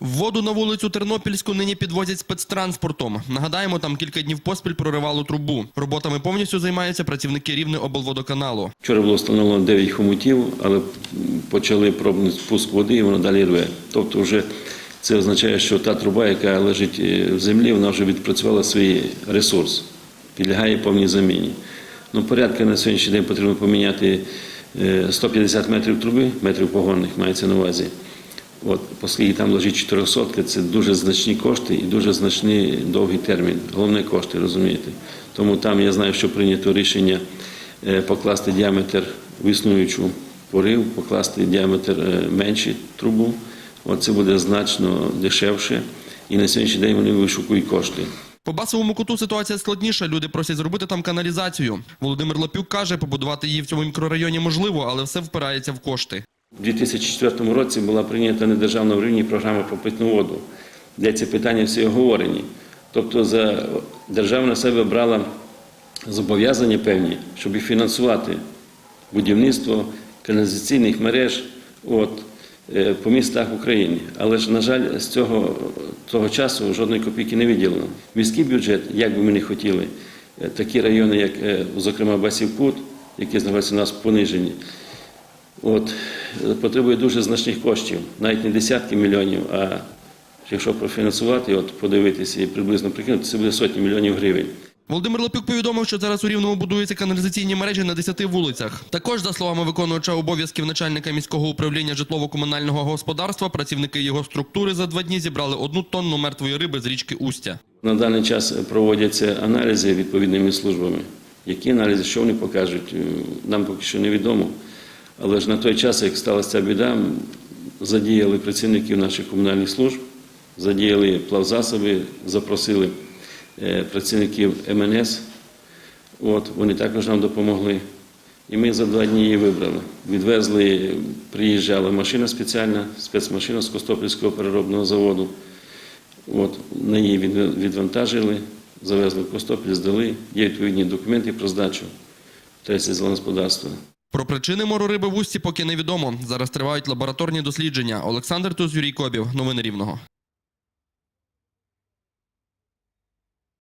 Воду на вулицю Тернопільську нині підвозять спецтранспортом. Нагадаємо, там кілька днів поспіль проривало трубу. Роботами повністю займаються працівники рівне облводоканалу. Вчора було встановлено 9 хомутів, але почали пробний спуск води і воно далі рве. Тобто вже це означає, що та труба, яка лежить е, в землі, вона вже відпрацювала свій ресурс, підлягає повній заміні. Ну, порядка на сьогоднішній день потрібно поміняти е, 150 метрів труби, метрів погонних мається на увазі. От, оскільки там лежить 400, це дуже значні кошти і дуже значний довгий термін. Головне кошти, розумієте. Тому там я знаю, що прийнято рішення е, покласти діаметр в існуючу порив, покласти діаметр е, менший трубу. От це буде значно дешевше. І на сьогоднішній день вони вишукують кошти. По басовому куту ситуація складніша. Люди просять зробити там каналізацію. Володимир Лапюк каже, побудувати її в цьому мікрорайоні можливо, але все впирається в кошти. У 2004 році була прийнята на державному рівні програма про питну воду, де ці питання всі оговорені. Тобто за держава на себе брала зобов'язання певні, щоб фінансувати будівництво каналізаційних мереж от, е, по містах України. Але ж, на жаль, з цього того часу жодної копійки не виділено. Міський бюджет, як би ми не хотіли, е, такі райони, як, е, зокрема, Басівкут, які знаходяться у нас понижені, От, потребує дуже значних коштів, навіть не десятки мільйонів, а якщо профінансувати, от подивитися і приблизно прикинути, це буде сотні мільйонів гривень. Володимир Лапюк повідомив, що зараз у Рівному будуються каналізаційні мережі на 10 вулицях. Також, за словами виконуюча обов'язків начальника міського управління житлово-комунального господарства, працівники його структури за два дні зібрали одну тонну мертвої риби з річки Устя. На даний час проводяться аналізи відповідними службами. Які аналізи, що вони покажуть, нам поки що невідомо. Але ж на той час, як сталася біда, задіяли працівників наших комунальних служб, задіяли плавзасоби, запросили е, працівників МНС. От, вони також нам допомогли. І ми за два дні її вибрали. Відвезли, приїжджала машина спеціальна, спецмашина з Костопільського переробного заводу. От, на її відвантажили, завезли в Костопіль, здали. Є відповідні документи про здачу третє господарства. Про причини мору риби в Усті поки невідомо. Зараз тривають лабораторні дослідження. Олександр Туз, Юрій Кобів. Новини Рівного.